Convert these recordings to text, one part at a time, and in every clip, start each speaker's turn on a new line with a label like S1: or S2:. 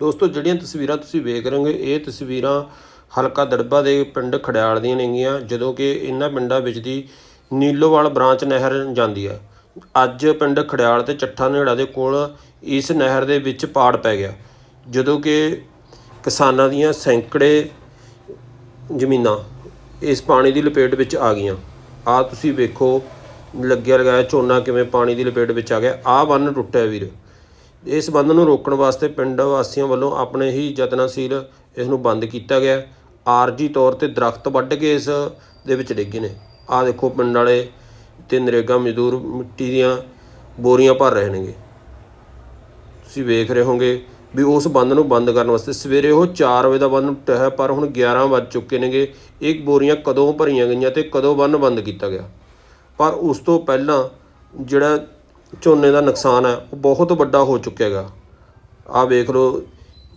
S1: ਦੋਸਤੋ, ਜਿਹੜੀਆਂ ਤਸਵੀਰਾਂ ਤੁਸੀਂ ਵੇਖ ਰਹੇ ਹੋਗੇ, ਇਹ ਤਸਵੀਰਾਂ ਹਲਕਾ ਦੜਬਾ ਦੇ ਪਿੰਡ ਖੜਿਆਲ ਦੀਆਂ ਨੇਗੀਆਂ, ਜਦੋਂ ਕਿ ਇਹਨਾਂ ਪਿੰਡਾਂ ਵਿੱਚ ਦੀ ਨੀਲੋਵਾਲ ਬ੍ਰਾਂਚ ਨਹਿਰ ਜਾਂਦੀ ਹੈ। ਅੱਜ ਪਿੰਡ ਖੜਿਆਲ ਤੇ ਚੱਠਾ ਨੇੜਾ ਦੇ ਕੋਲ ਇਸ ਨਹਿਰ ਦੇ ਵਿੱਚ ਪਾੜ ਪੈ ਗਿਆ, ਜਦੋਂ ਕਿ ਕਿਸਾਨਾਂ ਦੀਆਂ ਸੈਂਕੜੇ ਜ਼ਮੀਨਾਂ ਇਸ ਪਾਣੀ ਦੀ ਲਪੇਟ ਵਿੱਚ ਆ ਗਈਆਂ। ਆ ਤੁਸੀਂ ਵੇਖੋ, ਲੱਗਿਆ ਲਗਾਇਆ ਝੋਨਾ ਕਿਵੇਂ ਪਾਣੀ ਦੀ ਲਪੇਟ ਵਿੱਚ ਆ ਗਿਆ। ਆ ਬੰਨ ਟੁੱਟਿਆ ਵੀਰ। ਇਸ ਬੰਦ ਨੂੰ ਰੋਕਣ ਵਾਸਤੇ ਪਿੰਡ ਵਾਸੀਆਂ ਵੱਲੋਂ ਆਪਣੇ ਹੀ ਯਤਨਸ਼ੀਲ ਇਸ ਨੂੰ ਬੰਦ ਕੀਤਾ ਗਿਆ। ਆਰਜੀ ਤੌਰ ਤੇ ਦਰਖਤ ਵੱਢ ਕੇ ਇਸ ਦੇ ਵਿੱਚ ਡਿੱਗੇ ਨੇ। ਆਹ ਦੇਖੋ ਪਿੰਡ ਵਾਲੇ ਤੇ ਨਰੇਗਾ ਮਜ਼ਦੂਰ ਮਿੱਟੀ ਦੀਆਂ ਬੋਰੀਆਂ ਭਰ ਰਹੇ ਨੇਗੇ। ਤੁਸੀਂ ਵੇਖ ਰਹੇ ਹੋਗੇ ਵੀ ਉਸ ਬੰਦ ਨੂੰ ਬੰਦ ਕਰਨ ਵਾਸਤੇ ਸਵੇਰੇ ਉਹ 4 ਵਜੇ ਦਾ ਬੰਦ ਟੁੱਟਿਆ ਪਰ ਹੁਣ 11 ਵੱਜ ਚੁੱਕੇ ਨੇਗੇ। ਇਹ ਬੋਰੀਆਂ ਕਦੋਂ ਭਰੀਆਂ ਗਈਆਂ ਤੇ ਕਦੋਂ ਬੰਨ ਬੰਦ ਕੀਤਾ ਗਿਆ। ਪਰ ਉਸ ਤੋਂ ਪਹਿਲਾਂ ਜਿਹੜਾ ਝੋਨੇ ਦਾ ਨੁਕਸਾਨ ਹੈ, ਉਹ ਬਹੁਤ ਵੱਡਾ ਹੋ ਚੁੱਕਿਆ ਹੈਗਾ। ਆਹ ਵੇਖ ਲਓ,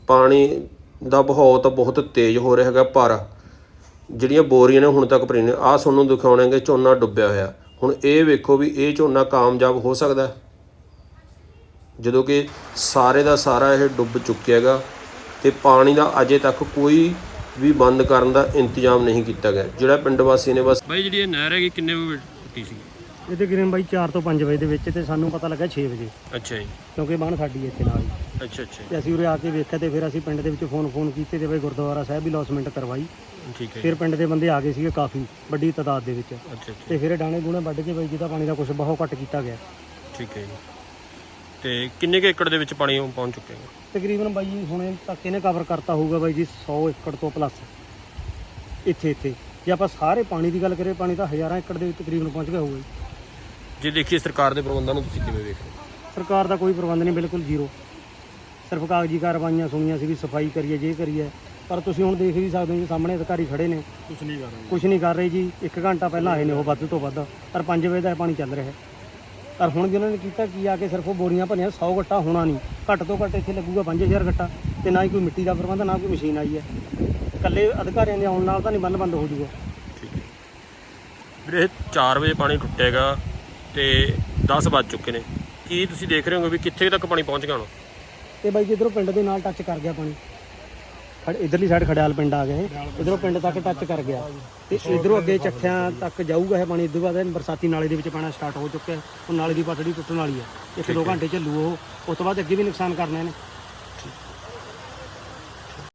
S1: ਪਾਣੀ ਦਾ ਬਹਾਅ ਤਾਂ ਬਹੁਤ ਤੇਜ਼ ਹੋ ਰਿਹਾ ਹੈਗਾ, ਪਰ ਜਿਹੜੀਆਂ ਬੋਰੀਆਂ ਨੇ ਹੁਣ ਤੱਕ ਭਰੀਆਂ ਨੇ, ਆਹ ਤੁਹਾਨੂੰ ਦਿਖਾਉਣਗੇ ਝੋਨਾ ਡੁੱਬਿਆ ਹੋਇਆ। ਹੁਣ ਇਹ ਵੇਖੋ ਵੀ ਇਹ ਝੋਨਾ ਕਾਮਯਾਬ ਹੋ ਸਕਦਾ ਜਦੋਂ ਕਿ ਸਾਰੇ ਦਾ ਸਾਰਾ ਇਹ ਡੁੱਬ ਚੁੱਕਿਆ ਹੈਗਾ ਤੇ ਪਾਣੀ ਦਾ ਅਜੇ ਤੱਕ ਕੋਈ ਵੀ ਬੰਦ ਕਰਨ ਦਾ ਇੰਤਜ਼ਾਮ ਨਹੀਂ ਕੀਤਾ ਗਿਆ। ਜਿਹੜਾ ਪਿੰਡ ਵਾਸੀ ਨੇ ਬਸ ਬਾਈ, ਜਿਹੜੀ ਇਹ ਨਹਿਰ ਹੈਗੀ, ਕਿੰਨੇ ਵਜੇ ਸੀ?
S2: ਇਹ ਤਕਰੀਬਨ ਬਾਈ 4 ਤੋਂ 5 ਵਜੇ ਦੇ ਵਿੱਚ ਤੇ ਸਾਨੂੰ ਪਤਾ ਲੱਗਾ 6 ਵਜੇ।
S1: ਅੱਛਾ ਜੀ।
S2: ਕਿਉਂਕਿ ਬਾਣ ਸਾਡੀ ਇੱਥੇ ਨਾਲ ਹੀ।
S1: ਅੱਛਾ ਅੱਛਾ।
S2: ਤੇ ਅਸੀਂ ਉਰੇ ਆ ਕੇ ਵੇਖਿਆ ਤੇ ਫਿਰ ਅਸੀਂ ਪਿੰਡ ਦੇ ਵਿੱਚ ਫੋਨ ਫੋਨ ਕੀਤੇ ਤੇ ਬਾਈ ਗੁਰਦੁਆਰਾ ਸਾਹਿਬ ਵੀ ਲੌਸਮੈਂਟ ਕਰਵਾਈ।
S1: ਠੀਕ ਹੈ
S2: ਫਿਰ ਪਿੰਡ ਦੇ ਬੰਦੇ ਆ ਗਏ ਸੀਗੇ ਕਾਫੀ ਵੱਡੀ ਤਾਦਾਦ ਦੇ ਵਿੱਚ।
S1: ਅੱਛਾ ਅੱਛਾ।
S2: ਤੇ ਫਿਰ ਡਾਣੇ ਗੂਣੇ ਵੱਢ ਕੇ ਬਾਈ ਜਿਹਦਾ ਪਾਣੀ ਦਾ ਕੁਝ ਬਹੁਤ ਘੱਟ ਕੀਤਾ ਗਿਆ।
S1: ਠੀਕ ਹੈ ਜੀ। ਤੇ ਕਿੰਨੇ ਕੁ ਏਕੜ ਦੇ ਵਿੱਚ ਪਾਣੀ ਪਹੁੰਚ ਚੁੱਕਿਆ ਹੈ
S2: ਤਕਰੀਬਨ ਬਾਈ ਜੀ ਹੁਣੇ ਤੱਕ ਇਹਨੇ ਕਵਰ ਕਰਤਾ ਹੋਊਗਾ ਬਾਈ ਜੀ 100 ਏਕੜ ਤੋਂ ਪਲੱਸ ਇੱਥੇ ਇੱਥੇ। ਜੇ ਆਪਾਂ ਸਾਰੇ ਪਾਣੀ ਦੀ ਗੱਲ ਕਰੀਏ ਪਾਣੀ ਤਾਂ ਹਜ਼ਾਰਾਂ ਏਕੜ ਦੇ ਵਿੱਚ ਤਕਰੀਬਨ ਪਹੁੰਚ ਗਿਆ ਹੋਊਗਾ ਜੀ।
S1: ਜੇ ਦੇਖੀਏ ਸਰਕਾਰ ਦੇ ਪ੍ਰਬੰਧਾਂ ਨੂੰ ਤੁਸੀਂ ਕਿਵੇਂ ਵੇਖ ਰਹੇ ਹੋ?
S2: ਸਰਕਾਰ ਦਾ ਕੋਈ ਪ੍ਰਬੰਧ ਨਹੀਂ ਬਿਲਕੁਲ ਜ਼ੀਰੋ। ਸਿਰਫ ਕਾਗਜ਼ੀ ਕਾਰਵਾਈਆਂ ਸੁਣੀਆਂ ਸੀ ਵੀ ਸਫ਼ਾਈ ਕਰੀਏ ਜੇ ਕਰੀਏ। ਪਰ ਤੁਸੀਂ ਹੁਣ ਦੇਖ ਵੀ ਸਕਦੇ ਹੋ ਜੀ ਸਾਹਮਣੇ ਅਧਿਕਾਰੀ ਖੜੇ ਨੇ।
S1: ਕੁਝ ਨਹੀਂ ਕਰ ਰਹੇ।
S2: ਕੁਝ ਨਹੀਂ ਕਰ ਰਹੇ ਜੀ। 1 ਘੰਟਾ ਪਹਿਲਾਂ ਆਏ ਨੇ ਉਹ ਵੱਧ ਤੋਂ ਵੱਧ। ਪਰ 5 ਵਜੇ ਦਾ ਇਹ ਪਾਣੀ ਚੱਲ ਰਿਹਾ ਹੈ। ਪਰ ਹੁਣ ਵੀ ਉਹਨਾਂ ਨੇ ਕੀਤਾ ਕੀ ਆ ਕੇ ਸਿਰਫ ਉਹ ਬੋਰੀਆਂ ਭਰੀਆਂ 100 ਗੱਟਾ ਹੋਣਾ ਨਹੀਂ। ਘੱਟ ਤੋਂ ਘੱਟ ਇੱਥੇ ਲੱਗੂਗਾ 5000 ਗੱਟਾ ਤੇ ਨਾ ਹੀ ਕੋਈ ਮਿੱਟੀ ਦਾ ਪ੍ਰਬੰਧ ਨਾ ਕੋਈ ਮਸ਼ੀਨ ਆਈ ਹੈ। ਇਕੱਲੇ ਅਧਿਕਾਰੀਆਂ ਦੇ ਆਉਣ ਨਾਲ ਤਾਂ ਨਹੀਂ ਬੰਦ ਬੰਦ ਹੋ ਜਾਊਗਾ
S1: ਠੀਕ ਹੈ। ਵੀਰੇ 4 ਵਜੇ ਪਾਣੀ ਟੁੱਟੇਗਾ। ਤੇ 10 ਵੱਜ ਚੁੱਕੇ ਨੇ। ਕੀ ਤੁਸੀਂ ਦੇਖ ਰਹੇ ਹੋਗੇ ਵੀ ਕਿੱਥੇ ਤੱਕ ਪਾਣੀ ਪਹੁੰਚ ਗਿਆ ਹੁਣ?
S2: ਤੇ ਬਾਈ ਜਿੱਧਰੋਂ ਪਿੰਡ ਦੇ ਨਾਲ ਟੱਚ ਕਰ ਗਿਆ ਪਾਣੀ। ਖੜ ਇਧਰਲੀ ਸਾਈਡ ਖੜਿਆਲ ਪਿੰਡ ਆ ਇਹ ਇਧਰੋਂ ਪਿੰਡ ਤੱਕ ਟੱਚ ਕਰ ਗਿਆ। ਤੇ ਇਧਰੋਂ ਅੱਗੇ ਚੱਠਿਆਂ ਤੱਕ ਜਾਊਗਾ ਇਹ ਪਾਣੀ। ਇਦੋਂ ਬਾਅਦ ਬਰਸਾਤੀ ਨਾਲੇ ਦੇ ਵਿੱਚ ਪੈਣਾ ਸਟਾਰਟ ਹੋ ਚੁੱਕਿਆ। ਉਹ ਨਾਲੇ ਦੀ ਪਟੜੀ ਟੁੱਟਣ ਵਾਲੀ ਹੈ ਇੱਕ ਦੋ ਘੰਟੇ ਚੱਲੂ ਉਹ। ਉਸ ਤੋਂ ਬਾਅਦ ਅੱਗੇ ਵੀ ਨੁਕਸਾਨ ਕਰਨੇ ਨੇ।